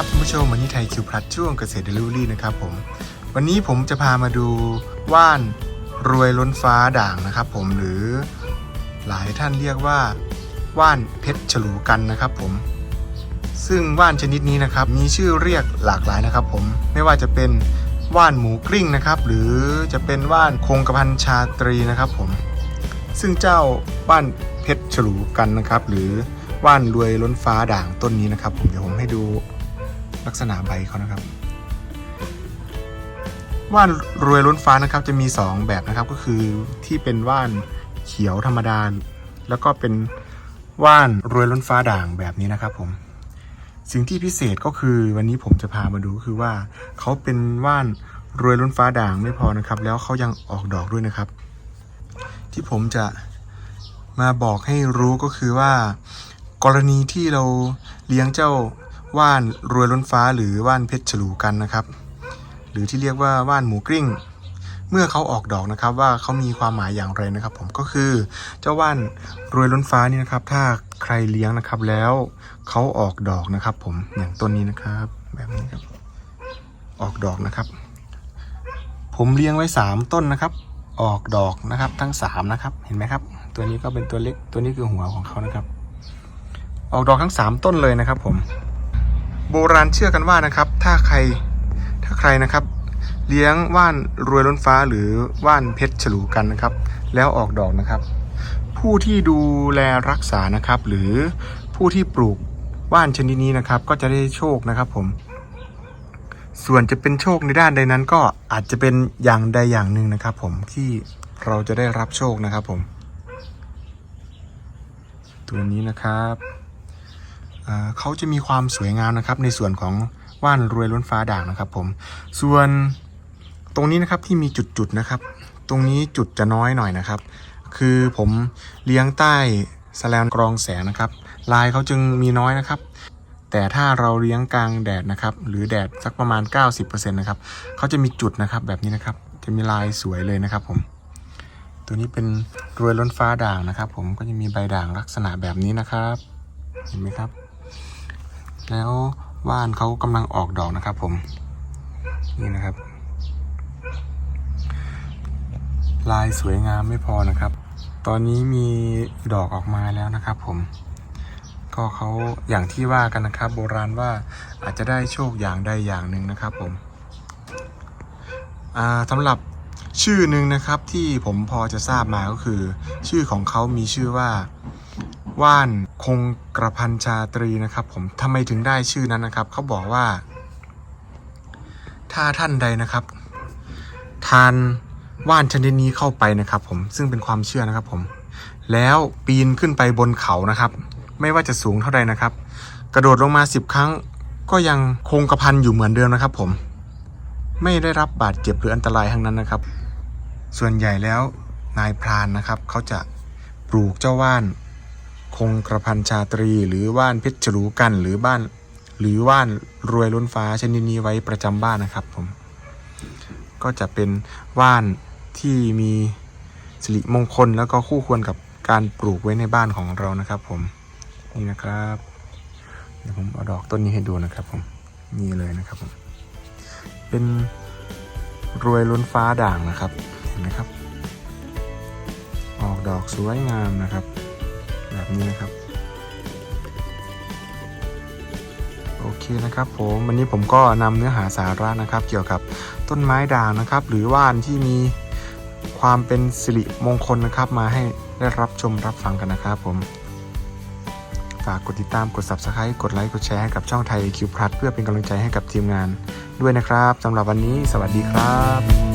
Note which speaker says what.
Speaker 1: ครับผู้ชมวันนี้ไทยคิวพลัดช่วงเกษตรเดลิเวอรี่นะครับผม วันนี้ผมจะพามาดูว่านรวยล้นฟ้าด่างนะครับ ผมหรือหลายท่านเรียกว่าว่านเพชรฉลูกันนะครับ ผม ซึ่งว่านชนิดนี้นะครับ มีชื่อเรียกหลากหลายนะครับ ผมไม่ว่าจะเป็นว่านหมูกลิ้งนะครับ หรือจะเป็นว่านคงกระพันชาตรีนะครับ ผม ซึ่งเจ้าว่านเพชรฉลูกันนะครับ หรือว่านรวยล้นฟ้าด่างต้นนี้นะครับ ผมเดี๋ยวผมให้ดู ลักษณะใบเขานะครับ ว่านรวยล้นฟ้านะครับ จะมี 2 แบบนะครับก็คือที่เป็นว่านเขียวธรรมดา แล้วก็เป็นว่านรวยล้นฟ้าด่างแบบนี้นะครับผมสิ่งที่พิเศษก็คือวันนี้ผมจะพามาดูคือว่าเขาเป็นว่านรวยล้นฟ้าด่างไม่พอนะครับ แล้วเขายังออกดอกด้วยนะครับ ที่ผมจะมาบอกให้รู้ก็คือว่า กรณีที่เราเลี้ยงเจ้า ว่านรวยล้นฟ้าหรือว่านเพชรฉลูกันนะครับ หรือที่เรียกว่าว่านหมูกริ้ง เมื่อเขาออกดอกนะครับว่าเขามีความหมายอย่างไรนะครับ ผมก็คือเจ้าว่านรวยล้นฟ้านี่นะครับ ถ้าใครเลี้ยงนะครับแล้วเขาออกดอกนะครับ ผมอย่างต้นนี้นะครับ แบบนี้ครับ ออกดอกนะครับ ผมเลี้ยงไว้สามต้นนะครับ ออกดอกนะครับทั้งสามนะครับเห็นไหมครับ ตัวนี้ก็เป็นตัวเล็กตัวนี้คือหัวของเขานะครับ ออกดอกทั้งสามต้นเลยนะครับ ผม โบราณเชื่อกันว่านะครับ ถ้าใครถ้าใครนะครับ เลี้ยงว่านรวยล้นฟ้าหรือว่านเพชรฉลูกันนะครับ แล้วออกดอกนะครับ ผู้ที่ดูแลรักษานะครับ หรือผู้ที่ปลูกว่านชนิดนี้นะครับ ก็จะได้โชคนะครับผม ส่วนจะเป็นโชคในด้านใดนั้นก็อาจจะเป็นอย่างใดอย่างหนึ่งนะครับ ผมที่เราจะได้รับโชคนะครับผม ตัวนี้นะครับ เขาจะมีความสวยงามนะครับในส่วนของว่านรวยล้นฟ้าด่างนะครับผมส่วนตรงนี้นะครับที่มีจุดๆนะครับ ตรงนี้จุดจะน้อยหน่อยนะครับ คือผมเลี้ยงใต้สแลนกรองแสงนะครับ ลายเขาจึงมีน้อยนะครับ แต่ถ้าเราเลี้ยงกลางแดดนะครับ หรือแดดสักประมาณ 90%นะครับเขาจะมีจุดนะครับแบบนี้นะครับ จะมีลายสวยเลยนะครับผมตัวนี้เป็นรวยล้นฟ้าด่างนะครับ ผมก็จะมีใบด่างลักษณะแบบนี้นะครับ เห็นไหมครับ แล้วว่านเขากำลังออกดอกนะครับ ผมนี่นะครับ ลายสวยงามไม่พอนะครับ ตอนนี้มีดอกออกมาแล้วนะครับ ผมก็เขาอย่างที่ว่ากันนะครับ โบราณว่าอาจจะได้โชคอย่างใดอย่างหนึ่งนะครับ ผมสำหรับชื่อหนึ่งนะครับที่ผมพอจะทราบมาก็คือ ชื่อของเขามีชื่อว่า ว่านคงกระพันชาตรีนะครับ ผมทำไมถึงได้ชื่อนั้นนะครับ เขาบอกว่า ถ้าท่านใดนะครับ ทานว่านชนิดนี้เข้าไปนะครับ ผมซึ่งเป็นความเชื่อนะครับ ผม แล้วปีนขึ้นไปบนเขานะครับ ไม่ว่าจะสูงเท่าใดนะครับ กระโดดลงมาสิบครั้ง ก็ยังคงกระพันอยู่เหมือนเดิมนะครับ ผม ไม่ได้รับบาดเจ็บหรืออันตรายทั้งนั้นนะครับ ส่วนใหญ่แล้วนายพรานนะครับ เขาจะปลูกเจ้าว่าน คงกระพันชาตรีหรือว่านเพชรฉลูกันหรือบ้าน หรือว่านรวยล้นฟ้าชนิดนี้ไว้ประจำบ้านนะครับผม ก็จะเป็นว่านที่มีสิริมงคลแล้วก็คู่ควรกับการปลูกไว้ในบ้านของเรานะครับ ผมนี่นะครับ เดี๋ยวผมเอาดอกต้นนี้ให้ดูนะครับ ผมนี่เลยนะครับผมเป็นรวยล้นฟ้าด่างนะครับเห็นไหมครับ ออกดอกสวยงามนะครับ แบบนี้นะครับ โอเคนะครับผมวันนี้ผมก็นำเนื้อหาสาระนะครับ เกี่ยวกับต้นไม้ด่างนะครับ หรือว่านที่มีความเป็นสิริมงคลนะครับ มาให้ได้รับชมรับฟังกันนะครับผมฝากกดติดตามกด subscribe กดไลค์กดแชร์ให้กับช่องไทยคิวพลัสเพื่อเป็นกำลังใจให้กับทีมงาน ด้วยนะครับสำหรับวันนี้ สวัสดีครับ